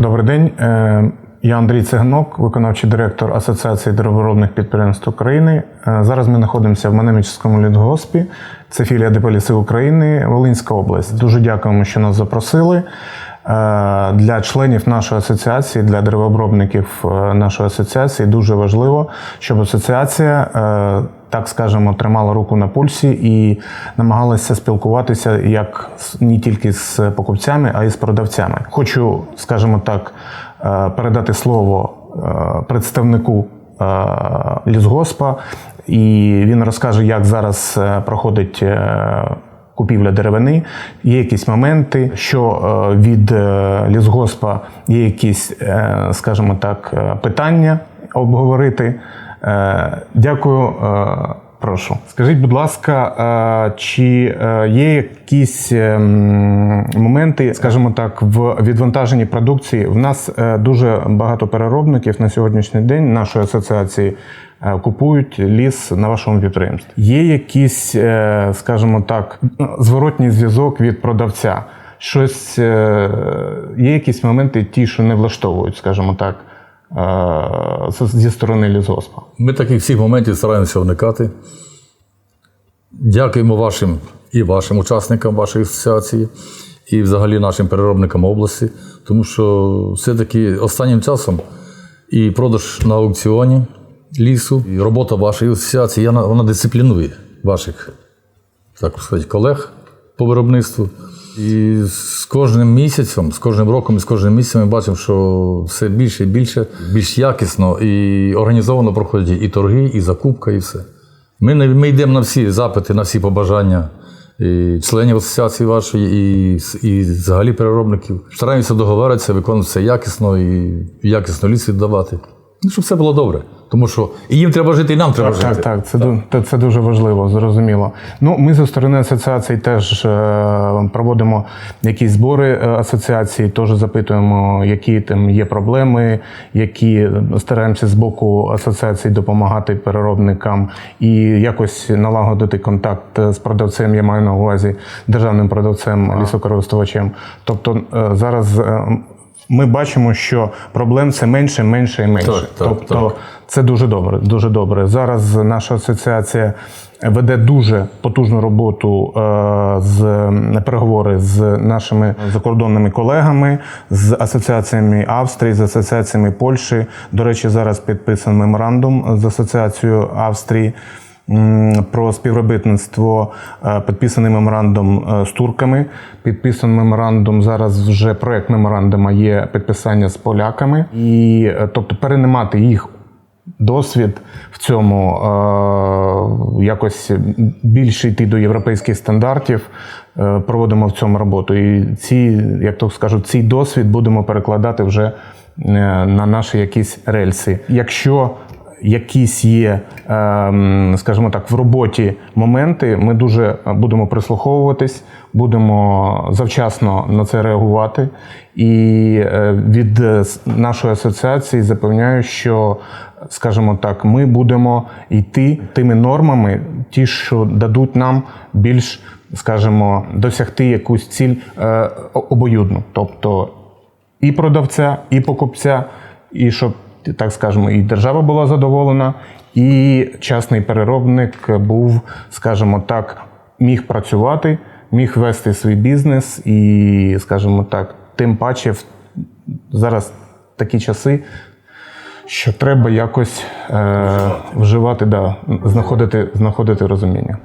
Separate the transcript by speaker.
Speaker 1: Добрий день. Е, Я Андрій Циганок, виконавчий директор Асоціації дереворобних підприємств України. Е, Зараз ми знаходимося в Манемічському лісгоспі. Це філія ДП України, Волинська область. Дуже дякуємо, що нас запросили. Е, Для членів нашої асоціації, для деревообробників е, нашої асоціації дуже важливо, щоб асоціація, е, так скажемо, тримала руку на пульсі і намагалася спілкуватися як не тільки з покупцями, а й з продавцями. Хочу, скажімо так, передати слово представнику лісгоспа, і він розкаже, як зараз проходить. Купівля деревини, є якісь моменти, що е, від е, лісгоспа є якісь, е, скажімо так, питання обговорити. Дякую. Прошу. Скажіть, будь ласка, чи е, є якісь е, моменти, скажімо так, в відвантаженні продукції? В нас е, дуже багато переробників на сьогоднішній день нашої асоціації е, купують ліс на вашому підприємстві. Є якийсь, скажімо так, зворотній зв'язок від продавця. Щось є якісь моменти, ті, що не влаштовують, скажімо так, зі сторони лісгоспа.
Speaker 2: Ми таких всіх моментів стараємося уникати. Дякуємо вашим і вашим учасникам вашої асоціації, і взагалі нашим переробникам області, тому що все-таки останнім часом і продаж на аукціоні лісу, і робота вашої асоціації вона дисциплінує ваших так сказати, колег по виробництву. І з кожним місяцем, з кожним роком і з кожним місяцем ми бачимо, що все більше і більше, більш якісно і організовано проходять і торги, і закупка, і все. Ми, ми йдемо на всі запити, на всі побажання і членів асоціації вашої, і, і взагалі переробників. Стараємося договоритися, виконувати все якісно і якісно ліс віддавати. Ну, щоб все було добре. Тому що і їм треба жити, і нам треба жити.
Speaker 1: Так, так, це, ду- це дуже важливо, зрозуміло. Ну, ми зі сторони асоціації теж е, проводимо якісь збори е, асоціації, теж запитуємо, які там є проблеми, які стараємося з боку асоціації допомагати переробникам і якось налагодити контакт з продавцем, я маю на увазі державним продавцем, лісокористувачем. Тобто е, зараз. Ми бачимо, що проблем все менше, менше і менше.
Speaker 2: Так, так,
Speaker 1: тобто,
Speaker 2: так.
Speaker 1: це дуже добре. Дуже добре. Зараз наша асоціація веде дуже потужну роботу е, з переговори з нашими закордонними колегами, з асоціаціями Австрії, з асоціаціями Польщі. До речі, зараз підписаний меморандум з асоціацією Австрії. Про співробітництво е, підписаний меморандум е, з турками. Підписаний меморандум. Зараз вже проект меморандуму є підписання з поляками, і е, тобто переймати їх досвід в цьому е, якось більше йти до європейських стандартів. е, Проводимо в цьому роботу. І ці, як то скажуть, цей досвід будемо перекладати вже на наші якісь рельси. Якщо якісь є, е, скажімо так, в роботі моменти, ми дуже будемо прислуховуватись, будемо завчасно на це реагувати. І е, від е, нашої асоціації запевняю, що, скажімо так, ми будемо йти тими нормами, ті, що дадуть нам більш, скажімо, досягти якусь ціль е, обоюдну. Тобто і продавця, і покупця, і щоб, так скажемо, і держава була задоволена, і частний переробник був, скажімо так, міг працювати, міг вести свій бізнес, і, скажімо так, тим паче зараз такі часи. Що треба якось е, вживати, да, знаходити, знаходити розуміння.